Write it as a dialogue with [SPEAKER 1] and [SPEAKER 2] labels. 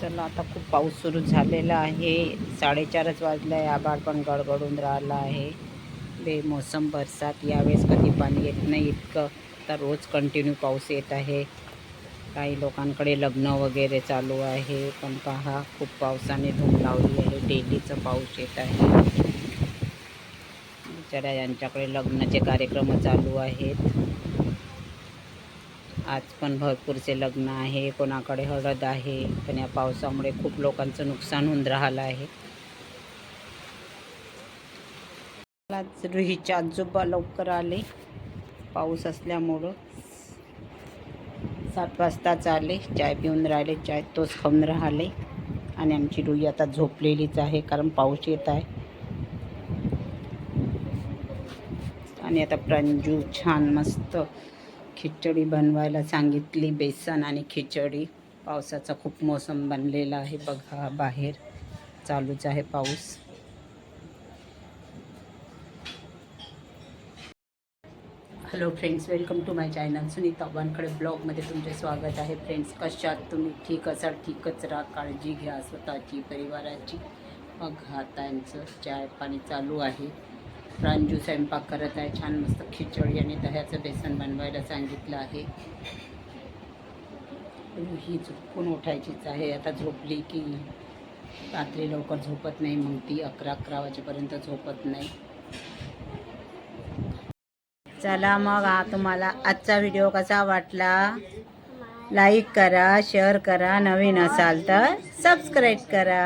[SPEAKER 1] चला आता खूप पाऊस सुरू झालेला आहे. साडेचारच वाजलं आहे आभाळ पण गडगडून राहिला आहे. बेमोसम बरसात यावेळेस कधी पाणी येत नाही इतकं. तर रोज कंटिन्यू पाऊस येत आहे. काही लोकांकडे लग्न वगैरे चालू आहे. पण पहा खूप पावसाने धूम लावली आहे. डेलीचं पाऊस येत आहे. बिचाऱ्या यांच्याकडे लग्नाचे कार्यक्रम चालू आहेत. आज पण भरपूरचे लग्न आहे कोणाकडे हळद आहे पण या पावसामुळे खूप लोकांचं नुकसान होऊन राहिलं आहे. आज रुहीचे आजोबा लवकर आले. पाऊस असल्यामुळं सात वाजताच आले. चाय पिऊन राहिले चाय तोच खाऊन राहिले. आणि आमची रुई आता झोपलेलीच आहे कारण पाऊस येत आहे. आणि आता प्रांजू छान मस्त खिचडी बनवायला सांगितली बेसन आणि खिचडी. पावसाचा खूप मोसम बनलेला आहे बघा बाहेर चालूच आहे पाऊस. Hello friends welcome to my channel Sunita Wankhade ब्लॉगमध्ये तुमचे स्वागत आहे. फ्रेंड्स कशात तुम्ही? ठीक असाल? ठीकच राहा. काळजी घ्या. स्वतःची परिवाराची. मग हातांचं चाय पाणी चालू आहे. प्रांजू स्वयंपाक करत आहे. छान मस्त खिचडी आणि दह्याचं बेसन बनवायला सांगितलं आहे. ही झोपून उठायचीच आहे. आता झोपली की रात्री लवकर झोपत नाही मग ती अकरा अकरा वाजेपर्यंत झोपत नाही. चला मग हा तुम्हाला आजचा व्हिडिओ कसा वाटला? लाईक करा शेअर करा. नवीन असाल तर सबस्क्राईब करा.